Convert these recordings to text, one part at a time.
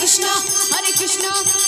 Krishna Hare Krishna.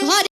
Hot